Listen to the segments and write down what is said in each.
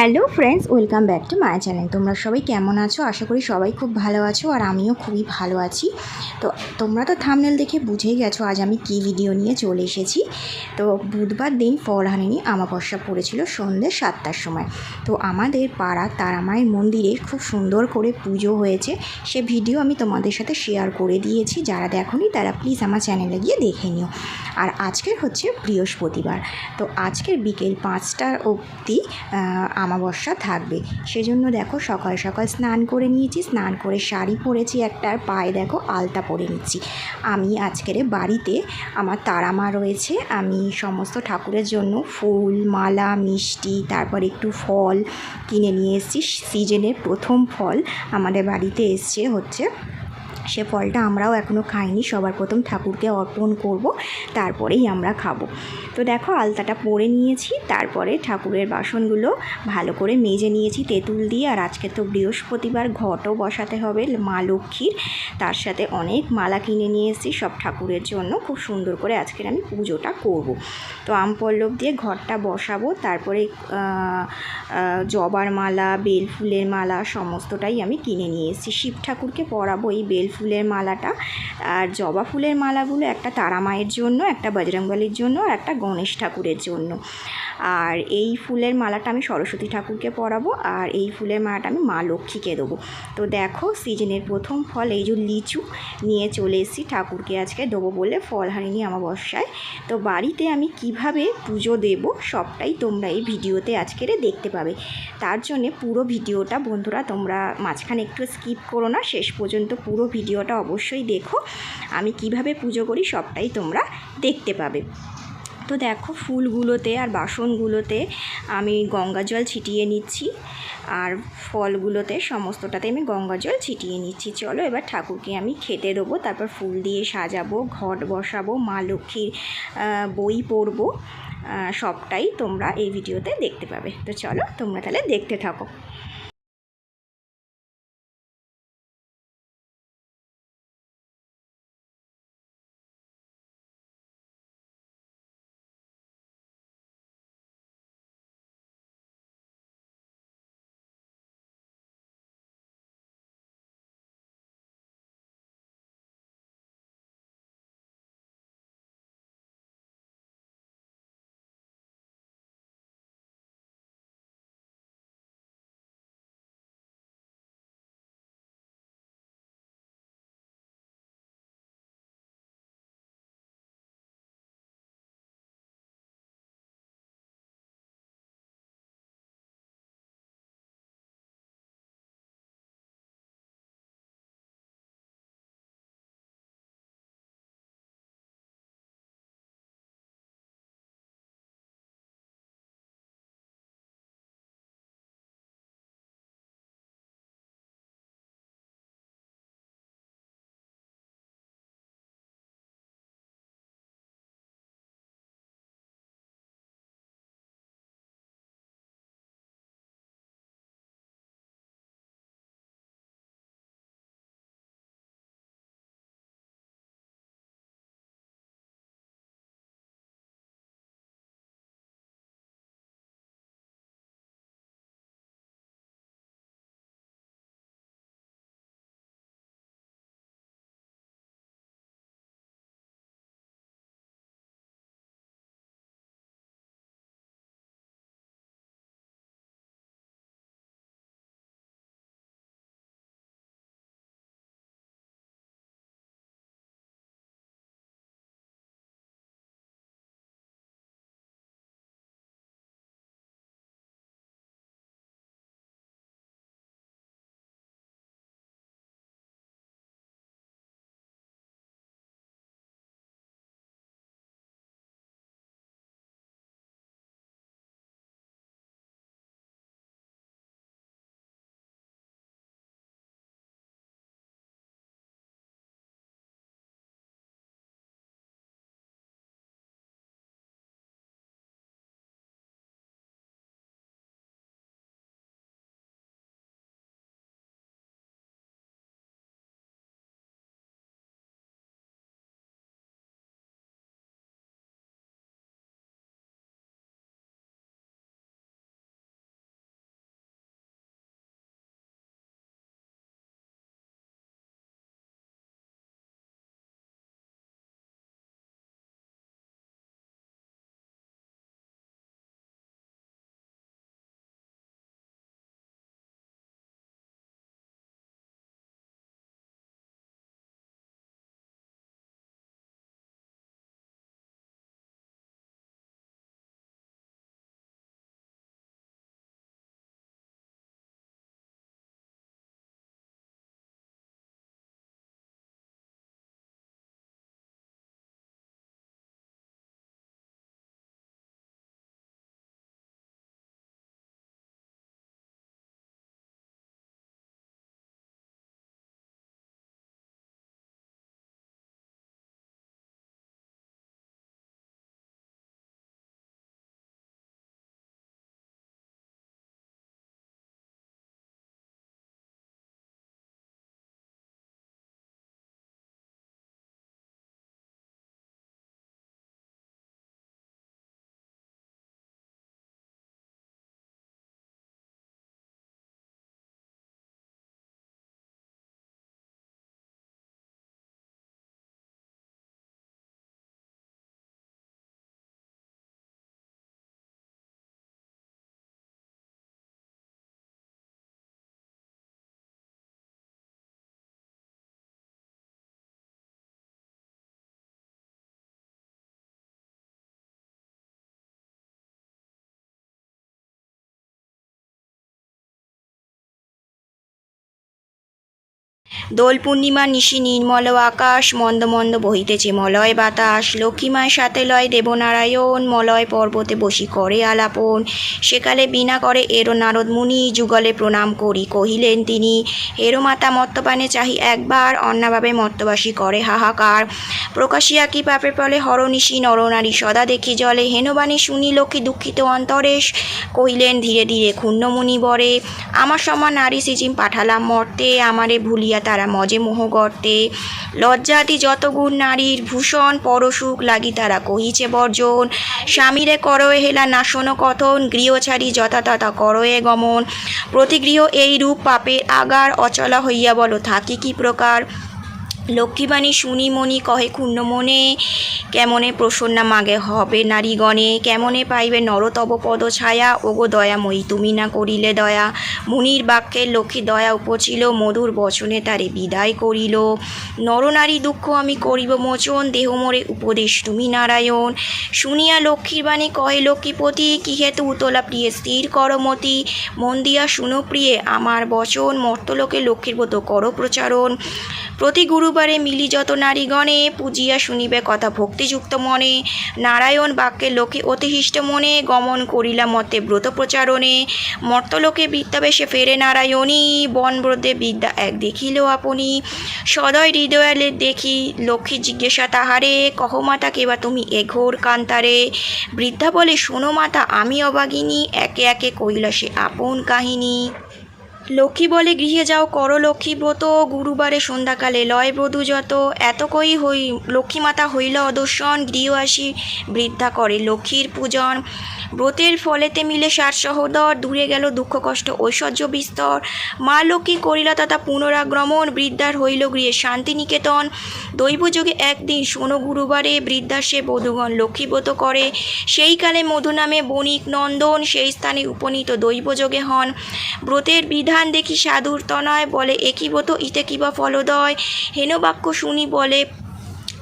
Hello friends, welcome back to my channel. তোমরা সবাই কেমন আছো? আশা করি সবাই খুব ভালো আছো আর আমিও খুবই ভালো আছি। তো তোমরা তো থামনেল দেখে বুঝেই গেছো, আজ আমি কী ভিডিও নিয়ে চলে এসেছি। তো বুধবার দিন ফলহানিনি আমাবস্যা পড়েছিল সন্ধ্যে সাতটার সময়। তো আমাদের পাড়া তারামায়ের মন্দিরে খুব সুন্দর করে পুজো হয়েছে। সে ভিডিও আমি তোমাদের সাথে শেয়ার করে দিয়েছি। যারা দেখোনি তারা প্লিজ আমার চ্যানেলে গিয়ে দেখে নিও। আর আজকের হচ্ছে বৃহস্পতিবার। তো আজকের বিকেল পাঁচটার অবধি আমাবস্যা থাকবে। সেজন্য দেখো সকাল সকাল স্নান করে নিয়েছি, স্নান করে শাড়ি পরেছি একটা আর পায়ে দেখো আলতা পরে নিচ্ছি। আমি আজকের বাড়িতে আমার তারামা রয়েছে, আমি সমস্ত ঠাকুরের জন্য ফুল, মালা, মিষ্টি, তারপর একটু ফল কিনে নিয়ে এসেছি। সিজনের প্রথম ফল আমাদের বাড়িতে এসছে হচ্ছে সে ফলটা আমরাও এখনও খাইনি, সবার প্রথম ঠাকুরকে অর্পণ করব, তারপরেই আমরা খাব। তো দেখো আলতাটা পরে নিয়েছি, তারপরে ঠাকুরের বাসনগুলো ভালো করে মেজে নিয়েছি তেঁতুল দিয়ে, আর আজকে তো বৃহস্পতিবার ঘটও বসাতে হবে মা লক্ষ্মীর, তার সাথে অনেক মালা কিনে নিয়ে এসেছি, সব ঠাকুরের জন্য, খুব সুন্দর করে আজকের আমি পুজোটা করব। তো আম পল্লব দিয়ে ঘরটা বসাবো, তারপরে জবার মালা বেল ফুলের মালা, সমস্তটাই আমি কিনে নিয়ে এসেছি। শিব ঠাকুরকে পরাবো এই বেল ফুলের মালাটা। আর জবা ফুলের মালাগুলো একটা তারা মায়ের জন্য, একটা বজরংবলির জন্য আর একটা গণেশ ঠাকুরের জন্য। আর এই ফুলের মালাটা আমি সরস্বতী ঠাকুরকে পরাবো আর এই ফুলের মালাটা আমি মা লক্ষ্মীকে দেবো। তো দেখো সিজনের প্রথম ফল এই যে লিচু নিয়ে চলে এসেছি ঠাকুরকে আজকে দেবো বলে ফল হারিনি আমাবস্যায় তো বাড়িতে আমি কীভাবে পুজো দেব সবটাই তোমরা এই ভিডিওতে আজকের দেখতে পাবে। তার জন্যে পুরো ভিডিওটা বন্ধুরা তোমরা মাঝখানে একটু স্কিপ করো না, শেষ পর্যন্ত পুরো ভিডিওটা অবশ্যই দেখো। আমি কীভাবে পুজো করি সবটাই তোমরা দেখতে পাবে। তো দেখো ফুলগুলোতে আর বাসনগুলোতে আমি গঙ্গা জল ছিটিয়ে নিচ্ছি। আর ফলগুলোতে সমস্তটাতে আমি গঙ্গা জল ছিটিয়ে নিচ্ছি। চলো এবার ঠাকুরকে আমি খেতে দেবো, তারপর ফুল দিয়ে সাজাবো, ঘট বসাবো, মা লক্ষ্মীর বই পড়ব সবটাই তোমরা এই ভিডিওতে দেখতে পাবে। তো চলো তোমরা তাহলে দেখতে থাকো। দোল পূর্ণিমা, নিশি নির্মল আকাশ, মন্দ মন্দ বহিতেছে মলয় বাতাস লক্ষ্মীমায় সাথে লয় দেবনারায়ণ, মলয় পর্বতে বসি করে আলাপন। সেকালে বিনা করে এরো নারদ মুনি, যুগলে প্রণাম করি, কহিলেন তিনি, এরো মাতা মত্তপানে চাহি একবার, অন্নাভাবে মত্তবাসী করে হাহাকার। প্রকাশিয়া কি পাপে ফলে হরনিশি নরনারী সদা দেখি জলে, হেনবাণী শুনি লক্ষ্মী দুঃখিত অন্তরেশ, কহিলেন ধীরে ধীরে ক্ষুণ্ণমুনি বরে, আমার সমান নারী সিজিম পাঠালাম মর্তে, আমারে ভুলিয়া তারা মজে মোহ গর্তে। লজ্জাতি যতগুণ নারীর, ভূষণ পরশুক লাগি তারা, কহিছে বর্জন, স্বামীরে করয়ে হেলা নাশন শোনো কথন, গৃহ ছাড়ি যথা তথা করয়ে গমন। প্রতিগৃহ এই রূপ পাপের আগার অচলা হইয়া বলো, থাকি কি প্রকার? লক্ষ্মীবাণী শুনি মনি কহে ক্ষুণ্ণ মনে, কেমনে প্রসন্না মাগে হবে নারীগণে কেমনে পাইবে নরতব পদ ছায়া, ওগো দয়াময়ী তুমি না করিলে দয়া। মুনির বাক্যের লক্ষ্মী দয়া উপছিল মধুর বচনে তারে বিদায় করিল। নরনারী দুঃখ আমি করিব মোচন, দেহ মোরে উপদেশ তুমি নারায়ণ। শুনিয়া লক্ষ্মীর বাণী কহে, লক্ষ্মীপতি কি হেতু উতলা প্রিয়ে স্থির করমতি মন দিয়া শুনো প্রিয়ে, আমার বচন, মর্তলোকে লক্ষ্মীর ব্রত কর প্রচারণ। প্রতি গুরুবারে মিলি যত নারীগণে পূজিয়া শুনিবে কথা ভক্তিযুক্ত মনে। নারায়ণ বাক্যে লোকে অতিহিষ্ট মনে গমন করিলা মতে ব্রত প্রচারণে। মর্তলোকে বিদ্যাবেশে ফেরে নারায়ণী, বনব্রতে বিদ্যা এক দেখিল আপনি। সদয় হৃদয়ালে দেখি লক্ষ্মী জিজ্ঞাসা তাহারে, কহ মাতা কেবা তুমি এ ঘোর কান্তারে? বৃদ্ধা বলে, শোনো মাতা, আমি অবাগিনী। একে একে কইলা সে আপন কাহিনী। লক্ষ্মী বলে গৃহে যাও, করো লক্ষ্মী ব্রত, গুরুবারে সন্ধ্যাকালে লয় বধূ যত। এত কই হই লক্ষ্মীমাতা হইল অদর্শন গৃহ আসি বৃদ্ধা করে লক্ষ্মীর পূজন। ব্রতের ফলেতে মিলে সার সহোদর, দূরে গেল দুঃখ কষ্ট, ঐশ্বর্য বিস্তর। মা লক্ষ্মী করিলা তথা পুনরাগ্রমণ বৃদ্ধার হইল গৃহে শান্তিনিকেতন। দৈবযোগে একদিন শোনো গুরুবারে বৃদ্ধা সে বধূগণ লক্ষ্মীব্রত করে। সেই কালে মধু নামে বণিক নন্দন, সেই স্থানে উপনীত দৈবযোগে হন। ব্রতের বিধান দেখি সাধুর তনয় বলে একিবত ইতে কিবা ফলদয়? হেন বাক্য শুনি বলে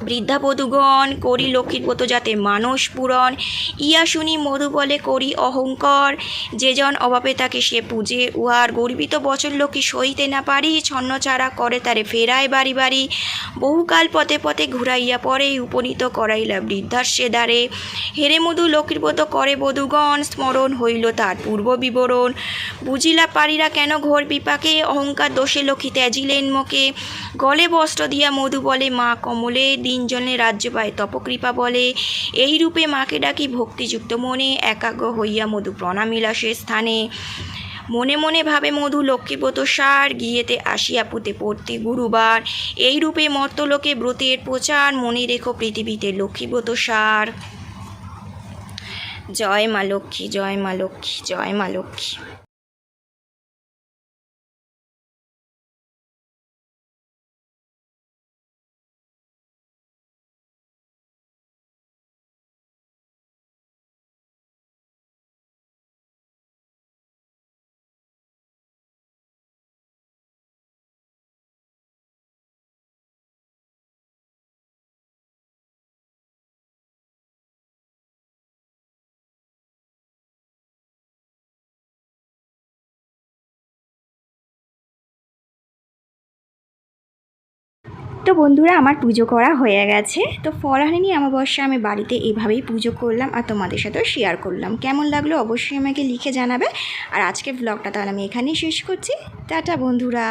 বৃদ্ধা বধূগণ, করি লক্ষ্মীর ব্রত যাতে মানস পূরণ। ইয়া শুনি মধু বলে, করি অহংকার। যে জন অভাবে তাকে সে পূজে উহার। গর্বিত বচন লক্ষ্মী সইতে না পারি, ছন্ন চারা করে তারে ফেরায় বাড়ি বাড়ি। বহুকাল পথে পথে ঘুরাইয়া পরে উপনীত করাইলা বৃদ্ধার সে দ্বারে। হেরে মধু লক্ষ্মীর ব্রত করে বধূগণ, স্মরণ হইল তার পূর্ব বিবরণ। বুঝিলা পারিরা কেন ঘোর বিপাকে অহংকার দোষে লক্ষ্মী ত্যাজিলেন মুখে গলে বস্ত্র দিয়া মধু বলে, মা কমলে দিন জনে রাজ্য পায় তপকৃপা বলে। এই রূপে মাকে ডাকি ভক্তিযুক্ত মনে, একাগ্র হইয়া মধু প্রণামিলা সে স্থানে। মনে মনে ভাবে মধু, লক্ষ্মীব্রত সার গিয়েতে আসিয়া পুঁতে পড়তে গুরুবার। এই রূপে মর্তলোকে ব্রতের প্রচার, মনে রেখো পৃথিবীতে লক্ষ্মীব্রত সার। জয় মা লক্ষ্মী, জয় মা লক্ষ্মী, জয় মা লক্ষ্মী। তো বন্ধুরা আমার পুজো করা হয়ে গেছে। তো ফলহারিণী অমাবস্যা আমি বাড়িতে এভাবেই পুজো করলাম আর তোমাদের সাথেও শেয়ার করলাম। কেমন লাগল অবশ্যই আমাকে লিখে জানাবে। আর আজকের ব্লগটা তাহলে আমি এখানেই শেষ করছি। টাটা বন্ধুরা।